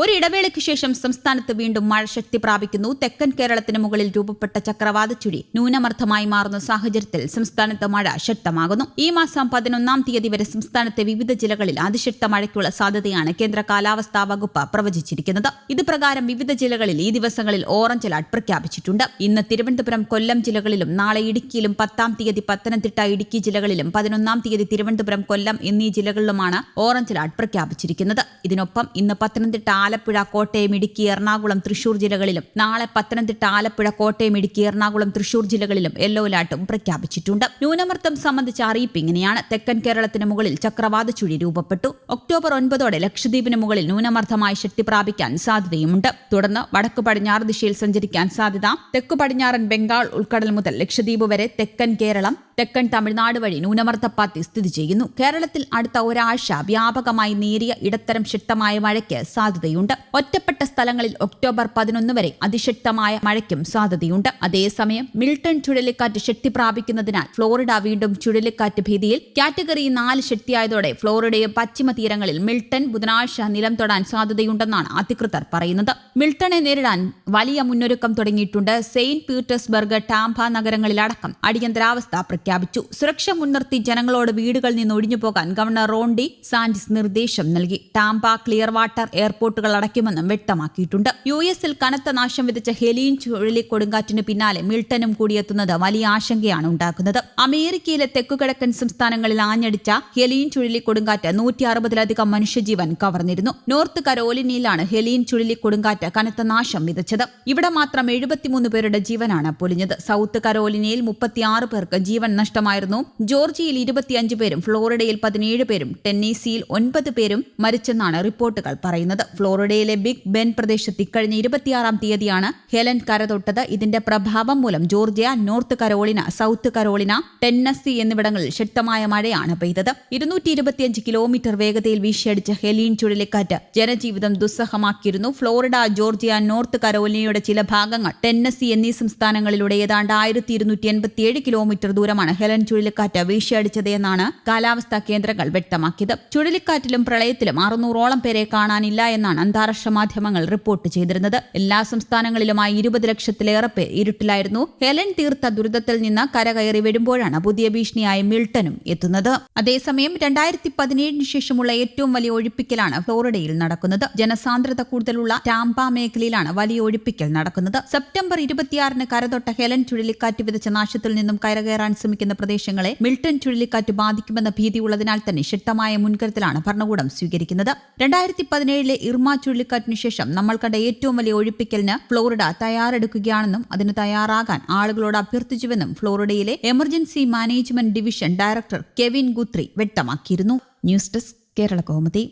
ഒരു ഇടവേളയ്ക്ക് ശേഷം സംസ്ഥാനത്ത് വീണ്ടും മഴ ശക്തി പ്രാപിക്കുന്നു. തെക്കൻ കേരളത്തിന് മുകളിൽ രൂപപ്പെട്ട ചക്രവാത ചുഴി ന്യൂനമർദ്ദമായി മാറുന്ന സാഹചര്യത്തിൽ സംസ്ഥാനത്ത് മഴ ശക്തമാകുന്നു. ഈ മാസം പതിനൊന്നാം തീയതി വരെ സംസ്ഥാനത്തെ വിവിധ ജില്ലകളിൽ അതിശക്ത മഴയ്ക്കുള്ള സാധ്യതയാണ് കേന്ദ്ര കാലാവസ്ഥാ വകുപ്പ് പ്രവചിച്ചിരിക്കുന്നത്. ഇതുപ്രകാരം വിവിധ ജില്ലകളിൽ ഈ ദിവസങ്ങളിൽ ഓറഞ്ച് അലർട്ട് പ്രഖ്യാപിച്ചിട്ടുണ്ട്. ഇന്ന് തിരുവനന്തപുരം കൊല്ലം ജില്ലകളിലും നാളെ ഇടുക്കിയിലും പത്താം തീയതി പത്തനംതിട്ട ഇടുക്കി ജില്ലകളിലും പതിനൊന്നാം തീയതി തിരുവനന്തപുരം കൊല്ലം എന്നീ ജില്ലകളിലുമാണ് ഓറഞ്ച് അലർട്ട് പ്രഖ്യാപിച്ചിരിക്കുന്നത്. ഇതിനൊപ്പം ഇന്ന് പത്തനംതിട്ട ആലപ്പുഴ കോട്ടയം ഇടുക്കി എറണാകുളം തൃശൂർ ജില്ലകളിലും നാളെ പത്തനംതിട്ട ആലപ്പുഴ കോട്ടയം ഇടുക്കി എറണാകുളം തൃശൂർ ജില്ലകളിലും യെല്ലോ അലർട്ടും പ്രഖ്യാപിച്ചിട്ടുണ്ട്. ന്യൂനമർദ്ദം സംബന്ധിച്ച അറിയിപ്പ് ഇങ്ങനെയാണ്. തെക്കൻ കേരളത്തിന് മുകളിൽ ചക്രവാത ചുഴി രൂപപ്പെട്ടു. ഒക്ടോബർ ഒൻപതോടെ ലക്ഷദ്വീപിന് മുകളിൽ ന്യൂനമർദ്ദമായി ശക്തി പ്രാപിക്കാൻ സാധ്യതയുമുണ്ട്. തുടർന്ന് വടക്കു പടിഞ്ഞാറ് ദിശയിൽ സഞ്ചരിക്കാൻ സാധ്യത. തെക്കു പടിഞ്ഞാറൻ ബംഗാൾ ഉൾക്കടൽ മുതൽ ലക്ഷദ്വീപ് വരെ തെക്കൻ കേരളം തെക്കൻ തമിഴ്നാട് വഴി ന്യൂനമർദ്ദപ്പാത്തി സ്ഥിതി ചെയ്യുന്നു. കേരളത്തിൽ അടുത്ത ഒരാഴ്ച വ്യാപകമായി നേരിയ ഇടത്തരം ശക്തമായ മഴയ്ക്ക് സാധ്യതയുണ്ട്. ഒറ്റപ്പെട്ട സ്ഥലങ്ങളിൽ ഒക്ടോബർ പതിനൊന്ന് വരെ അതിശക്തമായ മഴയ്ക്കും സാധ്യതയുണ്ട്. അതേസമയം മിൽട്ടൺ ചുഴലിക്കാറ്റ് ശക്തി പ്രാപിക്കുന്നതിനാൽ ഫ്ലോറിഡ വീണ്ടും ചുഴലിക്കാറ്റ് ഭീതിയിൽ. കാറ്റഗറി നാല് ശക്തിയായതോടെ ഫ്ലോറിഡയും പശ്ചിമ തീരങ്ങളിൽ മിൽട്ടൺ ബുധനാഴ്ച നിലം തൊടാൻ സാധ്യതയുണ്ടെന്നാണ് അധികൃതർ പറയുന്നത്. മിൽട്ടണെ നേരിടാൻ വലിയ മുന്നൊരുക്കം തുടങ്ങിയിട്ടുണ്ട്. സെയിന്റ് പീറ്റേഴ്സ്ബർഗ് ടാംപ നഗരങ്ങളിലടക്കം അടിയന്തരാവസ്ഥ പ്രഖ്യാപിച്ചു. സുരക്ഷ മുൻനിർത്തി ജനങ്ങളോട് വീടുകളിൽ നിന്ന് ഒഴിഞ്ഞു പോകാൻ ഗവർണർ റോണ്ടി സാന്റിസ് നിർദ്ദേശം നൽകി. ടാംപ ക്ലിയർ വാട്ടർ എയർപോർട്ടുകൾ അടയ്ക്കുമെന്നും വ്യക്തമാക്കിയിട്ടുണ്ട്. യു എസിൽ കനത്ത നാശം വിതച്ച ഹെലീൻ ചുഴലിക്കൊടുങ്കാറ്റിന് പിന്നാലെ മിൽട്ടനും കൂടിയെത്തുന്നത് വലിയ ആശങ്കയാണ് ഉണ്ടാക്കുന്നത്. അമേരിക്കയിലെ തെക്കുകിഴക്കൻ സംസ്ഥാനങ്ങളിൽ ആഞ്ഞടിച്ച ഹെലീൻ ചുഴലിക്കൊടുങ്കാറ്റ് നൂറ്റി അറുപതിലധികം മനുഷ്യജീവൻ കവർന്നിരുന്നു. നോർത്ത് കരോലിനയിലാണ് ഹെലീൻ ചുഴലിക്കൊടുങ്കാറ്റ് കനത്ത നാശം വിതച്ചത്. ഇവിടെ മാത്രം എഴുപത്തിമൂന്ന് പേരുടെ ജീവനാണ് പൊലിഞ്ഞത്. സൗത്ത് കരോലിനയിൽ മുപ്പത്തിയാറ് പേർക്ക് ജീവൻ നഷ്ടമായിരുന്നു. ജോർജിയയിൽ ഇരുപത്തിയഞ്ച് പേരും ഫ്ലോറിഡയിൽ പതിനേഴ് പേരും ടെന്നീസിയിൽ ഒൻപത് പേരും മരിച്ചെന്നാണ് റിപ്പോർട്ടുകൾ പറയുന്നത്. ഫ്ലോറിഡയിലെ ബിഗ് ബെൻ പ്രദേശത്ത് ഇക്കഴിഞ്ഞ ഇരുപത്തിയാറാം തീയതിയാണ് ഹെലൻ കരതൊട്ടത്. ഇതിന്റെ പ്രഭാവം മൂലം Georgia North Carolina South Carolina Tennessee എന്നിവിടങ്ങളിൽ ശക്തമായ മഴയാണ് പെയ്തത്. ഇരുന്നൂറ്റി ഇരുപത്തിയഞ്ച് കിലോമീറ്റർ വേഗതയിൽ വീശിയടിച്ച ഹെലീൻ ചുഴലിക്കാറ്റ് ജനജീവിതം ദുസ്സഹമാക്കിയിരുന്നു. ഫ്ലോറിഡ ജോർജിയ നോർത്ത് കരോലിനയുടെ ചില ഭാഗങ്ങൾ ടെന്നസി എന്നീ സംസ്ഥാനങ്ങളിലൂടെ ഏതാണ്ട് ആയിരത്തി ഇരുന്നൂറ്റി എൺപത്തിയേഴ് കിലോമീറ്റർ ദൂരമാണ് ഹെലൻ ചുഴലിക്കാറ്റ് വീശിയടിച്ചത് എന്നാണ് കാലാവസ്ഥാ കേന്ദ്രങ്ങൾ വ്യക്തമാക്കിയത്. ചുഴലിക്കാറ്റിലും പ്രളയത്തിലും അറുന്നൂറോളം പേരെ കാണാനില്ല എന്നാണ് അന്താരാഷ്ട്ര മാധ്യമങ്ങൾ റിപ്പോർട്ട് ചെയ്തിരുന്നത്. എല്ലാ സംസ്ഥാനങ്ങളിലുമായി ഇരുപത് ലക്ഷത്തിലേറെ പേർ ഇരുട്ടിലായിരുന്നു. ഹെലൻ തീർത്ത ദുരിതത്തിൽ നിന്ന് കരകയറി വരുമ്പോഴാണ് പുതിയ ഭീഷണിയായ മിൽട്ടനും എത്തുന്നത്. അതേസമയം രണ്ടായിരത്തി പതിനേഴിന് ശേഷമുള്ള ഏറ്റവും വലിയ ഒഴിപ്പിക്കലാണ് ഫ്ലോറിഡയിൽ നടക്കുന്നത്. ജനസാന്ദ്രത കൂടുതലുള്ള ടാമ്പ മേഖലയിലാണ് വലിയ ഒഴിപ്പിക്കൽ നടക്കുന്നത്. സെപ്റ്റംബർ ഇരുപത്തിയാറിന് കരതൊട്ട ഹെലൻ ചുഴലിക്കാറ്റ് വിതച്ച നാശത്തിൽ നിന്നും കരകയറാൻ ശ്രമിക്കുന്ന പ്രദേശങ്ങളെ മിൽട്ടൺ ചുഴലിക്കാറ്റ് ബാധിക്കുമെന്ന ഭീതിയുള്ളതിനാൽ തന്നെ ശക്തമായ മുൻകരുതലാണ് ഭരണകൂടം സ്വീകരിക്കുന്നത്. രണ്ടായിരത്തി പതിനേഴിലെ ഇർമ ചുഴലിക്കാറ്റിനു ശേഷം നമ്മൾ കണ്ട ഏറ്റവും വലിയ ഒഴിപ്പിക്കലിന് ഫ്ലോറിഡ തയ്യാറെടുക്കുകയാണെന്നും അതിന് തയ്യാറാകാൻ ആളുകളോട് അഭ്യർത്ഥിച്ചുവെന്നും ഫ്ലോറിഡയിലെ emergency management division director Kevin Guthrie വ്യക്തമാക്കിയിരുന്നു. News desk Kerala കോമതി